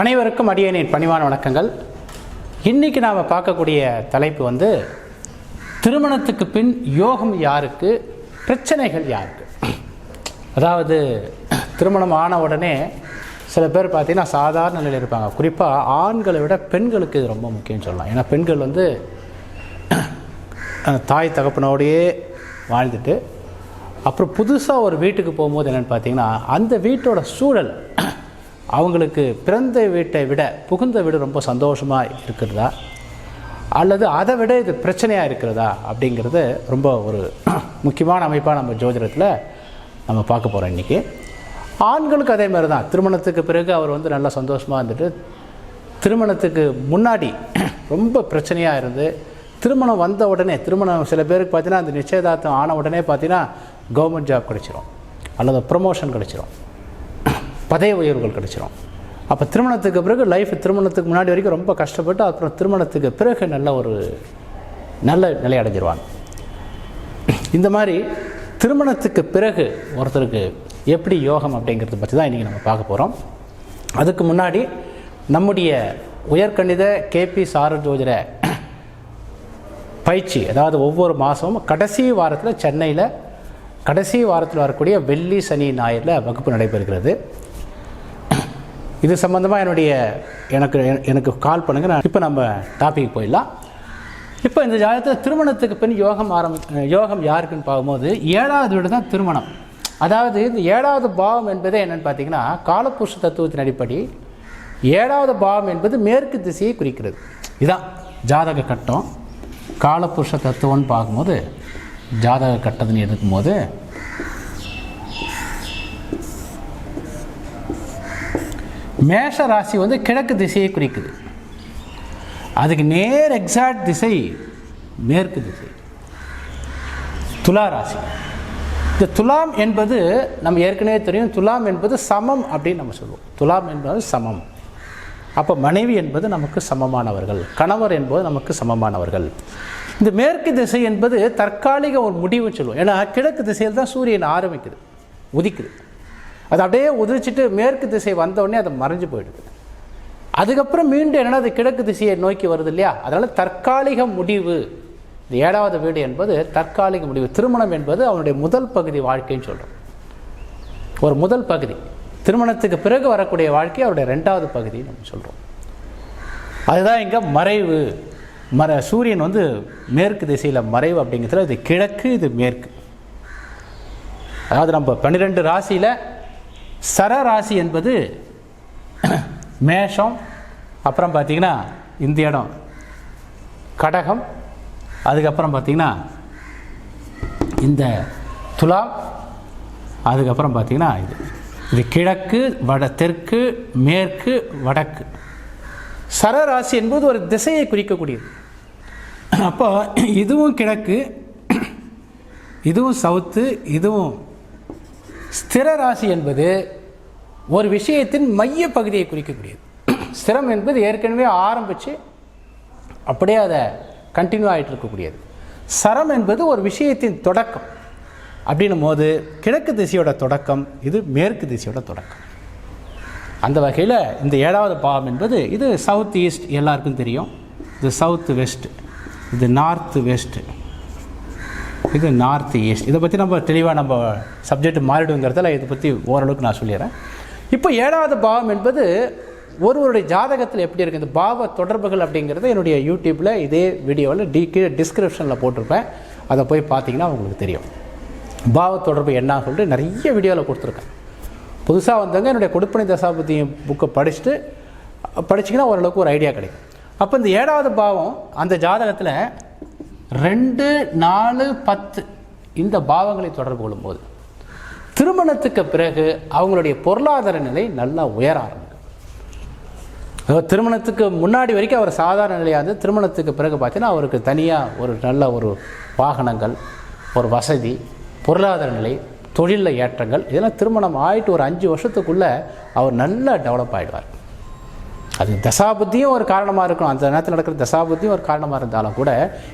அனைவருக்கும் அடியனின் பணிவான வணக்கங்கள். இன்றைக்கி நாம் பார்க்கக்கூடிய தலைப்பு வந்து திருமணத்துக்கு பின் யோகம் யாருக்கு பிரச்சனைகள் யாருக்கு? அதாவது திருமணம் ஆன உடனே சில பேர் பார்த்தீங்கன்னா சாதாரண நிலையில் இருப்பாங்க. குறிப்பாக ஆண்களை விட பெண்களுக்கு இது ரொம்ப முக்கியம் சொல்லலாம். ஏன்னா பெண்கள் வந்து தாய் தகப்பனோடையே வாழ்ந்துட்டு அப்புறம் புதுசாக ஒரு வீட்டுக்கு போகும்போது என்னென்னு பார்த்தீங்கன்னா அந்த வீட்டோட சூழல் அவங்களுக்கு பிறந்த வீட்டை விட புகுந்த வீடு ரொம்ப சந்தோஷமாக இருக்கிறதா? அல்லது அதை விட இது பிரச்சனையாக இருக்கிறதா? அப்படிங்கிறது ரொம்ப ஒரு முக்கியமான அமைப்பாக நம்ம ஜோதிடத்தில் நம்ம பார்க்க போகிறோம் இன்றைக்கி ஆண்களுக்கு அதே மாதிரி தான் திருமணத்துக்கு பிறகு அவர் வந்து நல்லா சந்தோஷமாக இருந்துட்டு திருமணத்துக்கு முன்னாடி ரொம்ப பிரச்சனையாக இருந்து திருமணம் வந்த உடனே திருமணம் சில பேருக்கு பார்த்தீங்கன்னா அந்த நிச்சயதார்த்தம் ஆன உடனே பார்த்தீங்கன்னா கவர்மெண்ட் ஜாப் கிடச்சிரும். அல்லது ப்ரமோஷன் கிடச்சிரும். பதவி உயர்வுகள் கிடச்சிரும். அப்போ திருமணத்துக்கு பிறகு லைஃப் திருமணத்துக்கு முன்னாடி வரைக்கும் ரொம்ப கஷ்டப்பட்டு அப்புறம் திருமணத்துக்கு பிறகு நல்ல ஒரு நல்ல நிலை அடைஞ்சிருவாங்க. இந்த மாதிரி திருமணத்துக்கு பிறகு ஒருத்தருக்கு எப்படி யோகம் அப்படிங்கிறத பற்றி தான் இன்றைக்கி நம்ம பார்க்க போகிறோம் அதுக்கு முன்னாடி நம்முடைய உயர்கணித கேபி சார பயிற்சி அதாவது ஒவ்வொரு மாதமும் கடைசி வாரத்தில் சென்னையில் கடைசி வாரத்தில் வரக்கூடிய வெள்ளி சனி ஞாயிறில் வகுப்பு நடைபெறுகிறது. இது சம்மந்தமாக என்னுடைய எனக்கு எனக்கு கால் பண்ணுங்கள் நான் இப்போ நம்ம டாபிக் போயிடலாம். இப்போ இந்த ஜாதகத்தில் திருமணத்துக்கு பின் யோகம் ஆரம்பி யோகம் யாருக்குன்னு பார்க்கும்போது ஏழாவது வீடு தான் திருமணம். அதாவது இந்த ஏழாவது பாவம் என்பதே என்னன்னு பார்த்தீங்கன்னா காலப்புருஷ தத்துவத்தின் அடிப்படை ஏழாவது பாவம் என்பது மேற்கு திசையை குறிக்கிறது. இதான் ஜாதக கட்டம். காலப்புருஷ தத்துவம்னு பார்க்கும்போது ஜாதக கட்டத்துன்னு எடுக்கும்போது மேஷ ராசி வந்து கிழக்கு திசையை குறிக்குது. அதுக்கு நேர் எக்ஸாக்ட் திசை மேற்கு திசை. துலா ராசி இந்த துலாம் என்பது நம்ம ஏற்கனவே தெரியும். துலாம் என்பது சமம் அப்படின்னு நம்ம சொல்லுவோம். துலாம் என்பது சமம். அப்போ மனைவி என்பது நமக்கு சமமானவர்கள். கணவர் என்பது நமக்கு சமமானவர்கள். இந்த மேற்கு திசை என்பது தற்காலிக ஒரு முடிவு சொல்லுவோம். ஏன்னா கிழக்கு திசையில் தான் சூரியன் ஆரம்பிக்குது உதிக்குது. அது அப்படியே உதிச்சிட்டு மேற்கு திசை வந்தோடனே அது மறைஞ்சு போயிடுது. அதுக்கப்புறம் மீண்டும் என்னென்னா அது கிழக்கு திசையை நோக்கி வருது இல்லையா? அதனால் தற்காலிக முடிவு. இந்த ஏழாவது வீடு என்பது தற்காலிக முடிவு. திருமணம் என்பது அவனுடைய முதல் பகுதி வாழ்க்கைன்னு சொல்கிறோம் ஒரு முதல் பகுதி. திருமணத்துக்கு பிறகு வரக்கூடிய வாழ்க்கை அவருடைய ரெண்டாவது பகுதி நம்ம சொல்கிறோம் அதுதான் இங்கே மறைவு. மற சூரியன் வந்து மேற்கு திசையில் மறைவு அப்படிங்கிறதுல இது கிழக்கு இது மேற்கு. அதாவது நம்ம பன்னிரெண்டு ராசியில் சர ராசி என்பது மேஷம் அப்புறம் பார்த்திங்கன்னா இந்த இடம். கடகம் அதுக்கப்புறம் பார்த்திங்கன்னா இந்த துலா அதுக்கப்புறம் பார்த்திங்கன்னா இது. இது கிழக்கு வட தெற்கு மேற்கு வடக்கு. சரராசி என்பது ஒரு திசையை குறிக்கக்கூடியது. அப்போ இதுவும் கிழக்கு இதுவும் சவுத்து இதுவும் ஸ்திர ராசி என்பது ஒரு விஷயத்தின் மைய பகுதியை குறிக்கக்கூடியது. ஸ்திரம் என்பது ஏற்கனவே ஆரம்பித்து அப்படியே அதை கண்டினியூ ஆகிட்டு இருக்கக்கூடியது. சரம் என்பது ஒரு விஷயத்தின் தொடக்கம். அப்படின்னும் போது கிழக்கு திசையோட தொடக்கம் இது மேற்கு திசையோட தொடக்கம். அந்த வகையில் இந்த ஏழாவது பாவம் என்பது இது சவுத் ஈஸ்ட் எல்லாருக்கும் தெரியும். இது சவுத் வெஸ்ட் இது நார்த் வெஸ்ட்டு இது நார்த் ஈஸ்ட் இதை பற்றி நம்ம தெளிவாக நம்ம சப்ஜெக்ட் மாறிடுங்கிறதுல இதை பற்றி ஓரளவுக்கு நான் சொல்லிடுறேன். இப்போ ஏழாவது பாவம் என்பது ஒருவருடைய ஜாதகத்தில் எப்படி இருக்குது இந்த பாவ தொடர்புகள் அப்படிங்கிறத என்னுடைய யூடியூப்பில் இதே வீடியோவில் டி கீழே டிஸ்கிரிப்ஷனில் போட்டிருப்பேன். அதை போய் பார்த்தீங்கன்னா உங்களுக்கு தெரியும். பாவ தொடர்பு என்ன சொல்லிட்டு நிறைய வீடியோவில் கொடுத்துருக்கேன். புதுசாக வந்தவங்க என்னுடைய கொடுப்பனை தசாபதியும் புக்கை படிச்சுட்டு படிச்சிங்கன்னா ஓரளவுக்கு ஒரு ஐடியா கிடைக்கும். அப்போ இந்த ஏழாவது பாவம் அந்த ஜாதகத்தில் ரெண்டு நாலு பத்து இந்த பாவங்களை தொடர்பு கொள்ளும்போது திருமணத்துக்கு பிறகு அவங்களுடைய பொருளாதார நிலை நல்லா உயர ஆரம்பிக்கும். திருமணத்துக்கு முன்னாடி வரைக்கும் அவர் சாதாரண நிலையாக இருந்து திருமணத்துக்கு பிறகு பார்த்தீங்கன்னா அவருக்கு தனியாக ஒரு நல்ல ஒரு வாகனங்கள் ஒரு வசதி பொருளாதார நிலை தொழிலில் ஏற்றங்கள் இதெல்லாம் திருமணம் ஆயிட்டு ஒரு அஞ்சு வருஷத்துக்குள்ளே அவர் நல்லா டெவலப் ஆகிடுவார் அது தசாபுத்தியும் ஒரு காரணமாக இருக்கும் அந்த நேரத்தில் நடக்கிற தசாபுத்தியும் ஒரு காரணமாக இருந்தாலும் கூட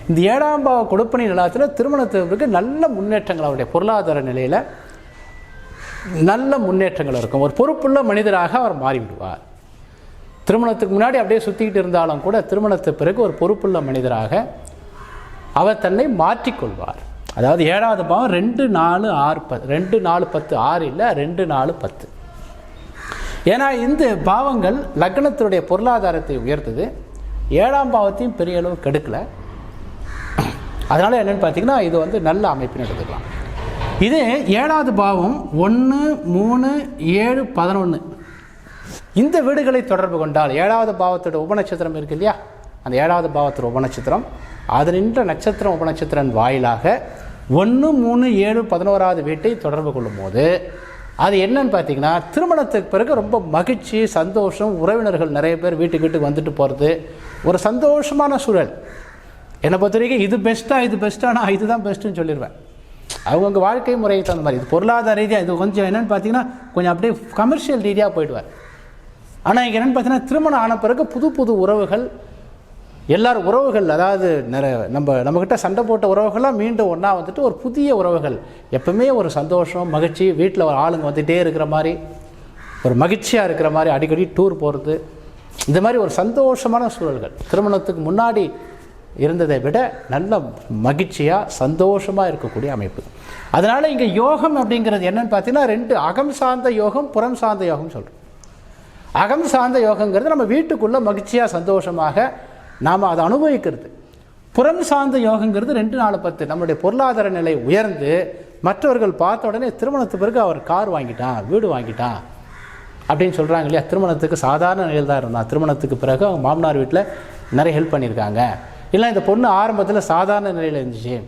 இந்த ஏழாம் பாவ கொடுப்பனை நிலத்தில் திருமணத்திற்கு நல்ல முன்னேற்றங்கள் அவருடைய பொருளாதார நிலையில் நல்ல முன்னேற்றங்கள் இருக்கும். ஒரு பொறுப்புள்ள மனிதராக அவர் மாறிவிடுவார். திருமணத்துக்கு முன்னாடி அப்படியே சுற்றிக்கிட்டு இருந்தாலும் கூட திருமணத்து பிறகு ஒரு பொறுப்புள்ள மனிதராக அவர் தன்னை மாற்றிக்கொள்வார். அதாவது ஏழாவது பாவம் ரெண்டு நாலு ஆறு பத்து ரெண்டு நாலு பத்து ஆறு இல்லை ரெண்டு நாலு பத்து. ஏன்னா இந்த பாவங்கள் லக்னத்தினுடைய பொருளாதாரத்தை உயர்த்துது. ஏழாம் பாவத்தையும் பெரிய அளவு கெடுக்கல. அதனால் என்னென்னு பார்த்தீங்கன்னா இது வந்து நல்ல அமைப்புன்னு எடுத்துக்கலாம். இது ஏழாவது பாவம் ஒன்று மூணு ஏழு பதினொன்று இந்த வீடுகளை தொடர்பு கொண்டால் ஏழாவது பாவத்தோட உபநட்சத்திரம் இருக்கு இல்லையா? அந்த ஏழாவது பாவத்தோட உபநட்சத்திரம். அது நின்ற நட்சத்திரம் உபநட்சத்திரன் வாயிலாக ஒன்று மூணு ஏழு பதினோராவது வீட்டை தொடர்பு கொள்ளும் போது அது என்னன்னு பார்த்தீங்கன்னா திருமணத்துக்கு பிறகு ரொம்ப மகிழ்ச்சி சந்தோஷம் உறவினர்கள் நிறைய பேர் வீட்டுக்கு வீட்டுக்கு வந்துட்டு போகிறது ஒரு சந்தோஷமான சூழல். என்னை பொறுத்த வரைக்கும் இது பெஸ்ட்டாக இது பெஸ்ட்டாக நான் இதுதான் பெஸ்ட்டுன்னு சொல்லிடுவேன் அவங்கவுங்க வாழ்க்கை முறைக்கு தகுந்த மாதிரி இது பொருளாதார ரீதியாக இது கொஞ்சம் என்னென்னு பார்த்தீங்கன்னா கொஞ்சம் அப்படியே கமர்ஷியல் ரீதியாக போயிடுவேன். ஆனால் இங்கே என்னென்னு பார்த்தீங்கன்னா திருமணம் ஆன பிறகு புது புது உறவுகள் எல்லார் உறவுகள் அதாவது நிறைய நம்ம நம்மக்கிட்ட சண்டை போட்ட உறவுகள்லாம் மீண்டும் ஒன்றா வந்துட்டு ஒரு புதிய உறவுகள். எப்பவுமே ஒரு சந்தோஷம் மகிழ்ச்சி வீட்டில் ஒரு ஆளுங்க வந்துகிட்டே இருக்கிற மாதிரி ஒரு மகிழ்ச்சியாக இருக்கிற மாதிரி அடிக்கடி டூர் போகிறது இந்த மாதிரி ஒரு சந்தோஷமான சூழல்கள். திருமணத்துக்கு முன்னாடி இருந்ததை விட நல்ல மகிழ்ச்சியாக சந்தோஷமாக இருக்கக்கூடிய அமைப்பு. அதனால் இங்கே யோகம் அப்படிங்கிறது என்னென்னு பார்த்தீங்கன்னா ரெண்டு அகம் சார்ந்த யோகம் புறம் சார்ந்த யோகம் சொல்கிறோம் அகம் சார்ந்த யோகங்கிறது நம்ம வீட்டுக்குள்ளே மகிழ்ச்சியாக சந்தோஷமாக நாம் அதை அனுபவிக்கிறது. புறம் சார்ந்த யோகங்கிறது ரெண்டு நாலு பத்து. நம்மளுடைய பொருளாதார நிலை உயர்ந்து மற்றவர்கள் பார்த்த உடனே திருமணத்துக்கு பிறகு அவர் கார் வாங்கிட்டான் வீடு வாங்கிட்டான் அப்படின்னு சொல்கிறாங்க இல்லையா? திருமணத்துக்கு சாதாரண நிலையில் தான் இருந்தான். திருமணத்துக்கு பிறகு அவங்க மாமனார் வீட்டில் நிறைய ஹெல்ப் பண்ணியிருக்காங்க. இல்லை இந்த பொண்ணு ஆரம்பத்தில் சாதாரண நிலையில் இருந்துச்சு.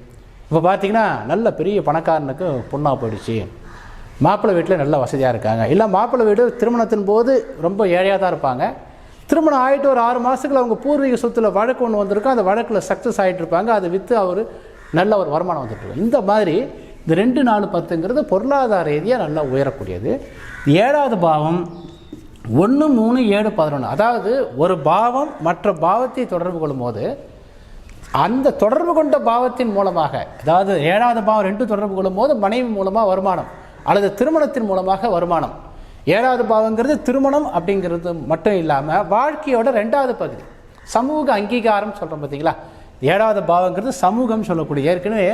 இப்போ பார்த்தீங்கன்னா நல்ல பெரிய பணக்காரனுக்கு பொண்ணாக போயிடுச்சு. மாப்பிள்ளை வீட்டில் நல்ல வசதியாக இருக்காங்க. இல்லை மாப்பிள்ளை வீடு திருமணத்தின் போது ரொம்ப ஏழையாக தான் இருப்பாங்க. திருமணம் ஆகிட்டு ஒரு ஆறு மாதத்துக்குள்ள அவங்க பூர்வீக சொத்தில் வழக்கு ஒன்று வந்திருக்கும். அந்த வழக்கில் சக்ஸஸ் ஆகிட்டு இருப்பாங்க. அதை விற்று அவர் நல்ல ஒரு வருமானம் வந்துட்டு இந்த மாதிரி இந்த ரெண்டு நாலு பத்துங்கிறது பொருளாதார ரீதியாக நல்லா உயரக்கூடியது. ஏழாவது பாவம் ஒன்று மூணு ஏழு பதினொன்று அதாவது ஒரு பாவம் மற்ற பாவத்தை தொடர்பு கொள்ளும்போது அந்த தொடர்பு கொண்ட பாவத்தின் மூலமாக அதாவது ஏழாவது பாவம் ரெண்டு தொடர்பு கொள்ளும்போது மனைவி மூலமாக வருமானம் அல்லது திருமணத்தின் மூலமாக வருமானம். ஏழாவது பாவங்கிறது திருமணம் அப்படிங்கிறது மட்டும் இல்லாமல் வாழ்க்கையோட ரெண்டாவது பகுதி. சமூக அங்கீகாரம் சொல்கிறோம் பார்த்தீங்களா ஏழாவது பாவங்கிறது சமூகம் சொல்லக்கூடிய ஏற்கனவே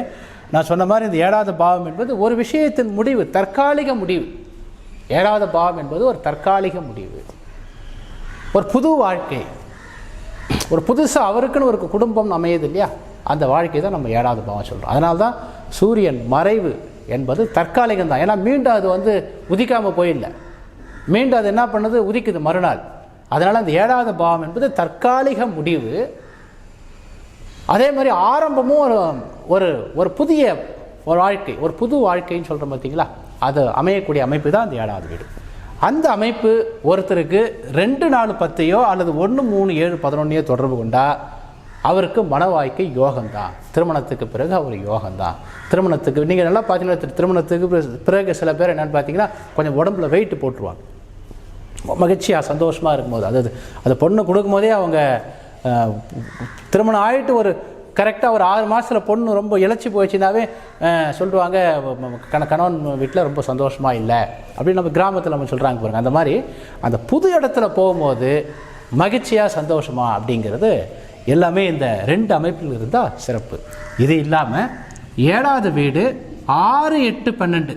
நான் சொன்ன மாதிரி இந்த ஏழாவது பாவம் என்பது ஒரு விஷயத்தின் முடிவு தற்காலிக முடிவு. ஏழாவது பாவம் என்பது ஒரு தற்காலிக முடிவு. ஒரு புது வாழ்க்கை. ஒரு புதுசாக அவருக்குன்னு ஒரு குடும்பம் அமையுது இல்லையா? அந்த வாழ்க்கை தான் நம்ம ஏழாவது பாவம் சொல்கிறோம் அதனால தான் சூரியன் மறைவு என்பது தற்காலிகம் தான் ஏன்னா மீண்டும் அது வந்து உதிக்காமல் போயிடல. மீண்டும் அது என்ன பண்ணுது? உதிக்குது மறுநாள். அதனால் அந்த ஏழாவது பாவம் என்பது தற்காலிக முடிவு. அதே மாதிரி ஆரம்பமும் ஒரு ஒரு ஒரு புதிய ஒரு வாழ்க்கை ஒரு புது வாழ்க்கைன்னு சொல்கிறோம் பார்த்தீங்களா? அது அமையக்கூடிய அமைப்பு தான் அந்த ஏழாவது வீடு. அந்த அமைப்பு ஒருத்தருக்கு ரெண்டு நாலு பத்தையோ அல்லது ஒன்று மூணு ஏழு பதினொன்னையோ தொடர்பு கொண்டால் அவருக்கு மன வாழ்க்கை யோகம்தான். திருமணத்துக்கு பிறகு அவர் யோகம்தான். திருமணத்துக்கு நீங்கள் நல்லா பார்த்தீங்கன்னா திருமணத்துக்கு பிறகு- பிறகு சில பேர் என்னென்னு பார்த்தீங்கன்னா கொஞ்சம் உடம்புல வெயிட் போட்டுருவாங்க. மகிழ்ச்சியாக சந்தோஷமாக இருக்கும்போது. அதாவது அந்த பொண்ணு கொடுக்கும்போதே அவங்க திருமணம் ஆகிட்டு ஒரு கரெக்டாக ஒரு ஆறு மாதத்தில் பொண்ணு ரொம்ப இழைச்சி போயிடுச்சுனாவே சொல்லுவாங்க கண கணவன் வீட்டில் ரொம்ப சந்தோஷமாக இல்லை. அப்படின்னு நம்ம கிராமத்தில் நம்ம சொல்கிறாங்க பாருங்க. அந்த மாதிரி அந்த புது இடத்துல போகும்போது மகிழ்ச்சியாக சந்தோஷமா அப்படிங்கிறது எல்லாமே இந்த ரெண்டு அமைப்பில் இருந்தால் சிறப்பு. இது இல்லாமல் ஏழாவது வீடு ஆறு எட்டு பன்னெண்டு.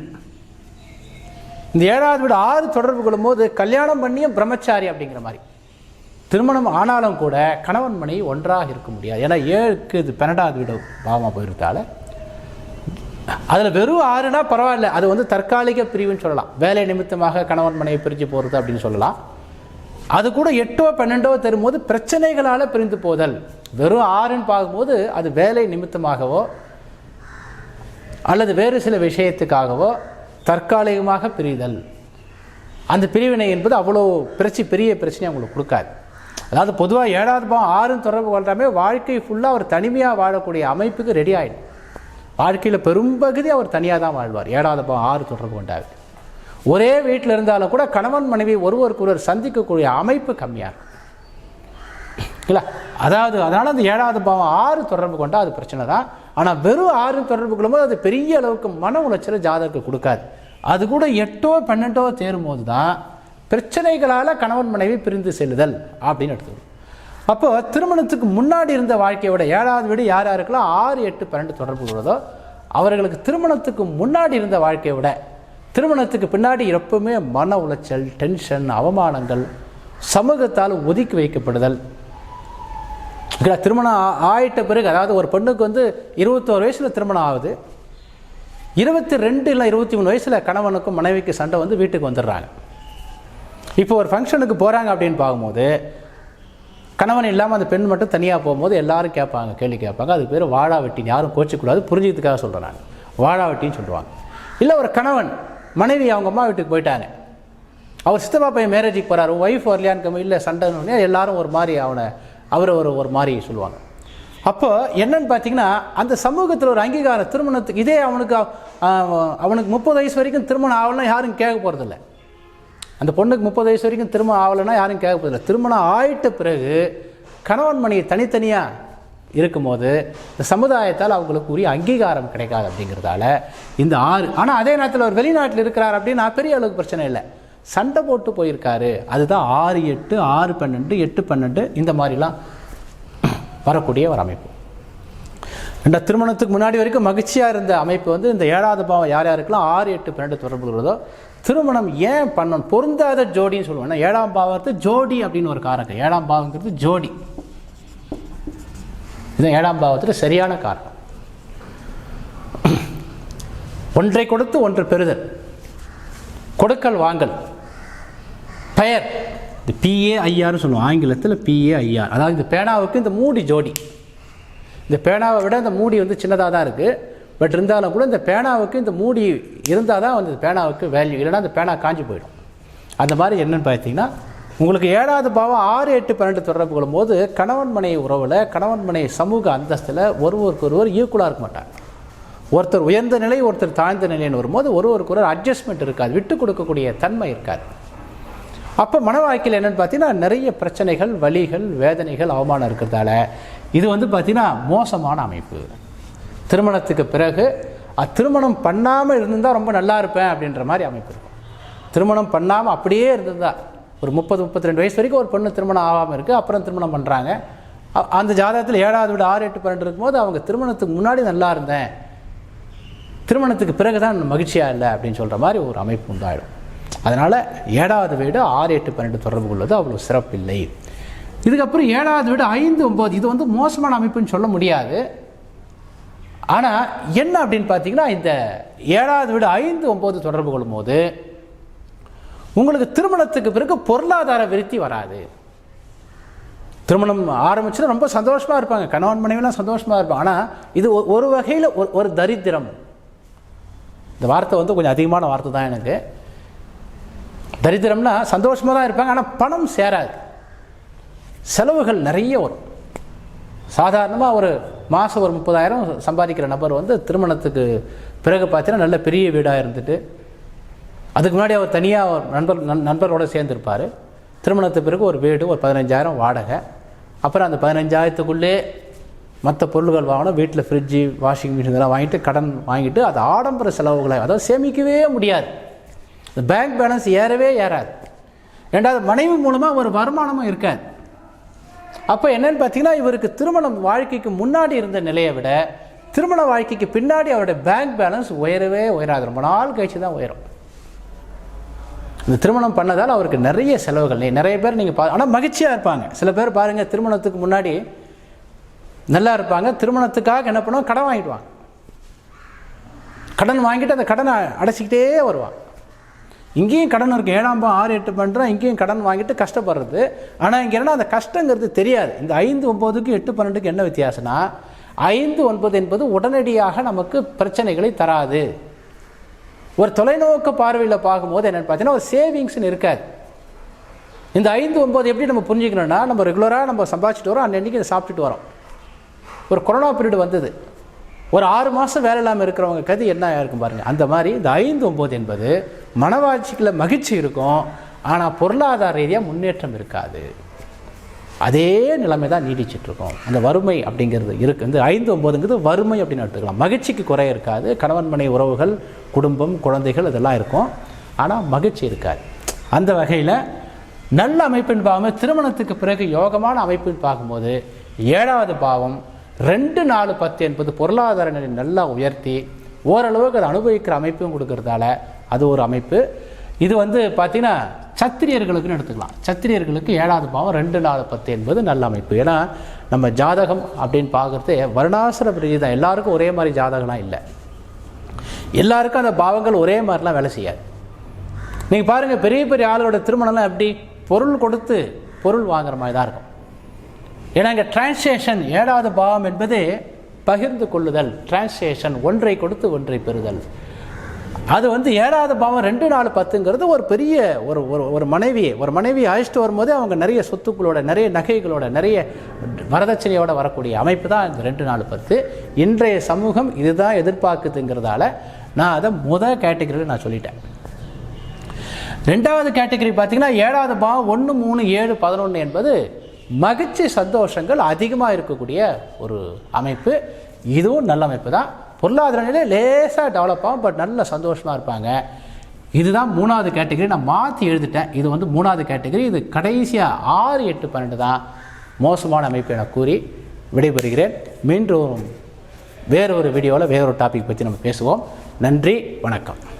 இந்த ஏழாவது வீடு ஆறு தொடர்பு கொள்ளும்போது கல்யாணம் பண்ணியும் பிரம்மச்சாரி அப்படிங்கிற மாதிரி. திருமணம் ஆனாலும் கூட கணவன் மனைவி ஒன்றாக இருக்க முடியாது. ஏன்னா ஏழுக்கு இது பன்னெண்டாவது வீடு பாவமாக போயிருந்தால. அதில் வெறும் ஆறுனா பரவாயில்ல. அது வந்து தற்காலிக பிரிவுன்னு சொல்லலாம். வேலை நிமித்தமாக கணவன் மனைவி பிரிஞ்சு போகிறது அப்படின்னு சொல்லலாம். அது கூட எட்டோ பன்னெண்டோ தரும்போது பிரச்சனைகளால் பிரிந்து போதல். வெறும் ஆறுன்னு பார்க்கும்போது அது வேலை நிமித்தமாகவோ அல்லது வேறு சில விஷயத்துக்காகவோ தற்காலிகமாக பிரிதல். அந்த பிரிவினை என்பது அவ்வளோ பிரச்சி பெரிய பிரச்சனை அவங்களுக்கு கொடுக்காது. அதாவது பொதுவாக ஏழாவது பாவம் ஆறும் தொடர்பு கொள்றாமே வாழ்க்கை ஃபுல்லாக அவர் தனிமையாக வாழக்கூடிய அமைப்புக்கு ரெடி ஆகிடும் வாழ்க்கையில் பெரும்பகுதி அவர் தனியாக தான் வாழ்வார். ஏழாவது பாவம் ஆறு தொடர்பு கொண்டார். ஒரே வீட்டில் இருந்தாலும் கூட கணவன் மனைவி ஒருவருக்கு ஒருவர் சந்திக்கக்கூடிய அமைப்பு கம்மியாக இருக்கும். இல்லை அதாவது அதனால் அந்த ஏழாவது பாவம் ஆறு தொடர்பு கொண்டால் அது பிரச்சனை தான். ஆனால் வெறும் ஆறு தொடர்பு கொள்ளும்போது அது பெரிய அளவுக்கு மன உளைச்சலை ஜாதகருக்கு கொடுக்காது. அது கூட எட்டோ பன்னெண்டோ தேரும்போது தான் பிரச்சனைகளால் கணவன் மனைவி பிரிந்து செல்லுதல் அப்படின்னு எடுத்துக்கணும். அப்போ திருமணத்துக்கு முன்னாடி இருந்த வாழ்க்கையை விட ஏழாவது வீடு யார் யாருக்கெல்லாம் ஆறு எட்டு பன்னெண்டு தொடர்பு உள்ளதோ அவர்களுக்கு திருமணத்துக்கு முன்னாடி இருந்த வாழ்க்கையை விட திருமணத்துக்கு பின்னாடி எப்பவுமே மன உளைச்சல் டென்ஷன் அவமானங்கள் சமூகத்தால் ஒதுக்கி வைக்கப்படுதல் இல்லை, திருமணம் ஆ- ஆயிட்ட பிறகு அதாவது ஒரு பெண்ணுக்கு வந்து இருபத்தோரு வயசில் திருமணம் ஆகுது. இருபத்தி ரெண்டு இல்லை இருபத்தி மூணு வயசில் கணவனுக்கும் மனைவிக்கு சண்டை வந்து வீட்டுக்கு வந்துடுறாங்க. இப்போ ஒரு ஃபங்க்ஷனுக்கு போகிறாங்க அப்படின்னு பார்க்கும்போது கணவன் இல்லாமல் அந்த பெண் மட்டும் தனியாக போகும்போது எல்லாரும் கேட்பாங்க கேள்வி கேட்பாங்க. அதுக்கு பேர் வாழா வெட்டின்னு யாரும் கோச்சிக்கூடாது புரிஞ்சுக்கிறதுக்காக சொல்கிறேன் நான் வாழா வெட்டின்னு சொல்லுவாங்க. இல்லை ஒரு கணவன் மனைவி அவங்க அம்மா வீட்டுக்கு போயிட்டாங்க. அவர் சித்தப்பா பையன் மேரேஜுக்கு போகிறார் ஒய்ஃப் வரலையான்னு இல்லை சண்டைன்னு எல்லாரும் ஒரு மாதிரி அவனை அவரை ஒரு ஒரு மாதிரி சொல்லுவாங்க. அப்போ என்னன்னு பார்த்தீங்கன்னா அந்த சமூகத்தில் ஒரு அங்கீகாரம் திருமணத்துக்கு இதே அவனுக்கு அவனுக்கு முப்பது வயசு வரைக்கும் திருமணம் ஆகலைன்னா யாரும் கேட்க போகிறதில்ல அந்த பொண்ணுக்கு முப்பது வயசு வரைக்கும் திருமணம் ஆகலைன்னா யாரும் கேட்க போகிறதில்ல திருமணம் ஆயிட்ட பிறகு கணவன் மணி தனித்தனியாக இருக்கும்போது இந்த சமுதாயத்தால் அவங்களுக்கு உரிய அங்கீகாரம் கிடைக்காது அப்படிங்கிறதால இந்த ஆறு ஆனால் அதே நேரத்தில் அவர் வெளிநாட்டில் இருக்கிறார் அப்படின்னா பெரிய அளவுக்கு பிரச்சனை இல்லை. சண்டை போட்டு போயிருக்காரு. அதுதான் ஆறு எட்டு ஆறு பன்னெண்டு எட்டு பன்னெண்டு இந்த மாதிரிலாம் வரக்கூடிய ஒரு அமைப்பு. இந்த திருமணத்துக்கு முன்னாடி வரைக்கும் மகிழ்ச்சியாக இருந்த அமைப்பு வந்து இந்த ஏழாவது பாவம் யார் யாருக்கெல்லாம் ஆறு எட்டு பன்னெண்டு தொடர்பு உள்ளதோ திருமணம் ஏன் பண்ணணும்? பொருந்தாத ஜோடின்னு சொல்லுவோம். ஏழாம் பாவத்து ஜோடி அப்படின்னு ஒரு காரகம். ஏழாம் பாவங்கிறது ஜோடி. இது ஏழாம் பாவத்தில் சரியான காரணம். ஒன்றை கொடுத்து ஒன்று பெறுதல். கொடுக்கல் வாங்கல். பெயர். இந்த பிஏ ஐஆர்னு சொல்லுவோம். ஆங்கிலத்தில் பிஏ ஐஆர் அதாவது இந்த பேனாவுக்கு இந்த மூடி ஜோடி. இந்த பேனாவை விட இந்த மூடி வந்து சின்னதாக தான் இருக்குது பட் இருந்தாலும் கூட இந்த பேனாவுக்கு இந்த மூடி இருந்தால் தான் வந்து இந்த பேனாவுக்கு வேல்யூ இல்லைன்னா அந்த பேனா காஞ்சி போயிடும். அந்த மாதிரி என்னென்னு பார்த்தீங்கன்னா உங்களுக்கு ஏழாவது பாவம் ஆறு எட்டு பன்னெண்டு தொடர்பு கொள்ளும்போது கணவன் மனைவி உறவில் கணவன் மனைவி சமூக அந்தஸ்தில் ஒருவருக்கு ஒருவர் ஈக்குவலாக இருக்க மாட்டாங்க ஒருத்தர் உயர்ந்த நிலை ஒருத்தர் தாழ்ந்த நிலைன்னு வரும்போது ஒருவருக்கு ஒரு அட்ஜஸ்ட்மெண்ட் இருக்காது. விட்டு கொடுக்கக்கூடிய தன்மை இருக்காது. அப்போ மன வாழ்க்கையில் என்னென்னு பார்த்தீங்கன்னா நிறைய பிரச்சனைகள் வலிகள் வேதனைகள் அவமானம் இருக்கிறதால இது வந்து பார்த்திங்கன்னா மோசமான அமைப்பு. திருமணத்துக்கு பிறகு திருமணம் பண்ணாமல் இருந்திருந்தால் ரொம்ப நல்லா இருப்பேன் அப்படின்ற மாதிரி அமைப்பு இருக்கும். திருமணம் பண்ணாமல் அப்படியே இருந்திருந்தா ஒரு முப்பது முப்பத்தி ரெண்டு வயசு வரைக்கும் ஒரு பொண்ணு திருமணம் ஆகாமல் இருக்குது அப்புறம் திருமணம் பண்ணுறாங்க அந்த ஜாதகத்தில் ஏழாவது விட ஆறு எட்டு பன்னெண்டு இருக்கும்போது அவங்க திருமணத்துக்கு முன்னாடி நல்லா இருந்தேன். திருமணத்துக்கு பிறகு தான் மகிழ்ச்சியாக இல்லை அப்படின்னு சொல்கிற மாதிரி ஒரு அமைப்பு உண்டாயிடும். அதனால் ஏழாவது வீடு ஆறு எட்டு பன்னெண்டு தொடர்பு கொள்வது அவ்வளோ சிறப்பில்லை. இதுக்கப்புறம் ஏழாவது வீடு ஐந்து ஒம்பது இது வந்து மோசமான அமைப்புன்னு சொல்ல முடியாது. ஆனால் என்ன அப்படின்னு பார்த்தீங்கன்னா இந்த ஏழாவது வீடு ஐந்து ஒம்பது தொடர்பு கொள்ளும்போது உங்களுக்கு திருமணத்துக்கு பிறகு பொருளாதார விருத்தி வராது. திருமணம் ஆரம்பிச்சுன்னா ரொம்ப சந்தோஷமாக இருப்பாங்க. கணவன் மனைவிலாம் சந்தோஷமாக இருப்பாங்க. ஆனால் இது ஒரு வகையில் ஒரு ஒரு தரித்திரம். இந்த வார்த்தை வந்து கொஞ்சம் அதிகமான வார்த்தை தான் எனக்கு. தரித்திரம்னா சந்தோஷமாக தான் இருப்பாங்க ஆனால் பணம் சேராது. செலவுகள் நிறைய வரும். சாதாரணமாக ஒரு மாதம் ஒரு முப்பதாயிரம் சம்பாதிக்கிற நபர் வந்து திருமணத்துக்கு பிறகு பார்த்தீங்கன்னா நல்ல பெரிய வீடாக இருந்துட்டு அதுக்கு முன்னாடி அவர் தனியாக ஒரு நண்பர் நண் நண்பரோடு சேர்ந்துருப்பார். திருமணத்துக்கு பிறகு ஒரு வீடு ஒரு பதினஞ்சாயிரம் வாடகை. அப்புறம் அந்த பதினஞ்சாயிரத்துக்குள்ளே மற்ற பொருள்கள் வாங்கணும் வீட்டில் ஃப்ரிட்ஜு வாஷிங் மிஷின் இதெல்லாம் வாங்கிட்டு கடன் வாங்கிட்டு அது ஆடம்பர செலவுகளை அதாவது சேமிக்கவே முடியாது. இந்த பேங்க் பேலன்ஸ் ஏறவே ஏறாது. ரெண்டாவது மனைவி மூலமாக ஒரு வருமானமும் இருக்காது. அப்போ என்னன்னு பார்த்தீங்கன்னா இவருக்கு திருமணம் வாழ்க்கைக்கு முன்னாடி இருந்த நிலையை விட திருமண வாழ்க்கைக்கு பின்னாடி அவருடைய பேங்க் பேலன்ஸ் உயரவே உயராது. ரொம்ப நாள் கழிச்சு தான் உயரும். இந்த திருமணம் பண்ணதால் அவருக்கு நிறைய செலவுகள். நிறைய பேர் நீங்கள் பா ஆனால் மகிழ்ச்சியாக இருப்பாங்க. சில பேர் பாருங்கள் திருமணத்துக்கு முன்னாடி நல்லா இருப்பாங்க. திருமணத்துக்காக என்ன பண்ணுவோம் கடன் வாங்கிடுவாங்க. கடன் வாங்கிட்டு அந்த கடனை அடைச்சிக்கிட்டே வருவான் இங்கேயும் கடன் இருக்குது ஏழாம் பாவம் ஆறு எட்டு பண்ணுறோம் இங்கேயும் கடன் வாங்கிட்டு கஷ்டப்படுறது. ஆனால் இங்கே என்ன அந்த கஷ்டங்கிறது தெரியாது. இந்த ஐந்து ஒம்போதுக்கு எட்டு பன்னெண்டுக்கு என்ன வித்தியாசம்னா ஐந்து ஒன்பது என்பது உடனடியாக நமக்கு பிரச்சனைகளை தராது. ஒரு தொலைநோக்கு பார்வையில் பார்க்கும்போது என்னென்னு பார்த்தீங்கன்னா ஒரு சேவிங்ஸ்னு இருக்காது. இந்த ஐந்து ஒம்பது எப்படி நம்ம புரிஞ்சுக்கணும்னா நம்ம ரெகுலராக நம்ம சம்பாதிச்சிட்டு வரோம். அன்னன்னைக்கு இதை சாப்பிட்டுட்டு வரோம். ஒரு கொரோனா பீரியட் வந்தது. ஒரு ஆறு மாதம் வேலை இல்லாமல் இருக்கிறவங்க கதி என்ன இருக்கும் பாருங்கள் அந்த மாதிரி இந்த ஐந்து ஒம்பது என்பது மனவாழ்ச்சிக்குள்ள மகிழ்ச்சி இருக்கும். ஆனால் பொருளாதார ரீதியாக முன்னேற்றம் இருக்காது. அதே நிலைமை தான் நீடிச்சிட்ருக்கோம் அந்த வறுமை அப்படிங்கிறது இருக்குது இந்த ஐந்து ஒம்பதுங்கிறது வறுமை அப்படின்னு எடுத்துக்கலாம். மகிழ்ச்சிக்கு குறை இருக்காது. கணவன் மனை உறவுகள் குடும்பம் குழந்தைகள் இதெல்லாம் இருக்கும். ஆனால் மகிழ்ச்சி இருக்காது. அந்த வகையில் நல்ல அமைப்பின் பாவம் திருமணத்துக்கு பிறகு யோகமான அமைப்பின் பார்க்கும்போது ஏழாவது பாவம் ரெண்டு நாலு பத்து என்பது பொருளாதார நிலை நல்லா உயர்த்தி ஓரளவுக்கு அதை அனுபவிக்கிற அமைப்பும் கொடுக்கறதால அது ஒரு அமைப்பு. இது வந்து பார்த்தீங்கன்னா சத்திரியர்களுக்குன்னு எடுத்துக்கலாம். சத்திரியர்களுக்கு ஏழாவது பாவம் ரெண்டு நாலு பத்து என்பது நல்ல அமைப்பு. ஏன்னா நம்ம ஜாதகம் அப்படின்னு பார்க்குறது வருணாசிர தான். எல்லாருக்கும் ஒரே மாதிரி ஜாதகம்லாம் இல்லை. எல்லாருக்கும் அந்த பாவங்கள் ஒரே மாதிரிலாம் வேலை செய்யாது. நீங்கள் பாருங்கள் பெரிய பெரிய ஆளோட திருமணம்லாம் எப்படி பொருள் கொடுத்து பொருள் வாங்குற மாதிரி தான் இருக்கும். ஏன்னா இங்கே டிரான்ஸ்லேஷன் ஏழாவது பாவம் என்பது பகிர்ந்து கொள்ளுதல். டிரான்ஸ்லேஷன் ஒன்றை கொடுத்து ஒன்றை பெறுதல். அது வந்து ஏழாவது பாவம் ரெண்டு நாலு பத்துங்கிறது ஒரு பெரிய ஒரு ஒரு ஒரு மனைவி ஒரு மனைவி அழைச்சிட்டு வரும்போது அவங்க நிறைய சொத்துக்களோட நிறைய நகைகளோட நிறைய வரதட்சணையோட வரக்கூடிய அமைப்பு தான் இந்த ரெண்டு நாலு பத்து. இன்றைய சமூகம் இதுதான் எதிர்பார்க்குதுங்கிறதால நான் அதை முத கேட்டகரியில் நான் சொல்லிட்டேன். ரெண்டாவது கேட்டகரி பார்த்தீங்கன்னா ஏழாவது பாவம் ஒன்று மூணு ஏழு பதினொன்று என்பது மகிழ்ச்சி சந்தோஷங்கள் அதிகமாக இருக்கக்கூடிய ஒரு அமைப்பு. இதுவும் நல்ல அமைப்பு தான். பொருளாதார நிலை லேசாக டெவலப் ஆகும் பட் நல்ல சந்தோஷமாக இருப்பாங்க. இதுதான் மூணாவது கேட்டகரி நான் மாற்றி எழுதிட்டேன். இது வந்து மூணாவது கேட்டகரி இது கடைசியாக ஆறு எட்டு பன்னெண்டு தான் மோசமான அமைப்பு என கூறி விடைபெறுகிறேன். மீண்டும் வேறொரு வீடியோவில் வேறொரு டாபிக் பற்றி நம்ம பேசுவோம். நன்றி வணக்கம்.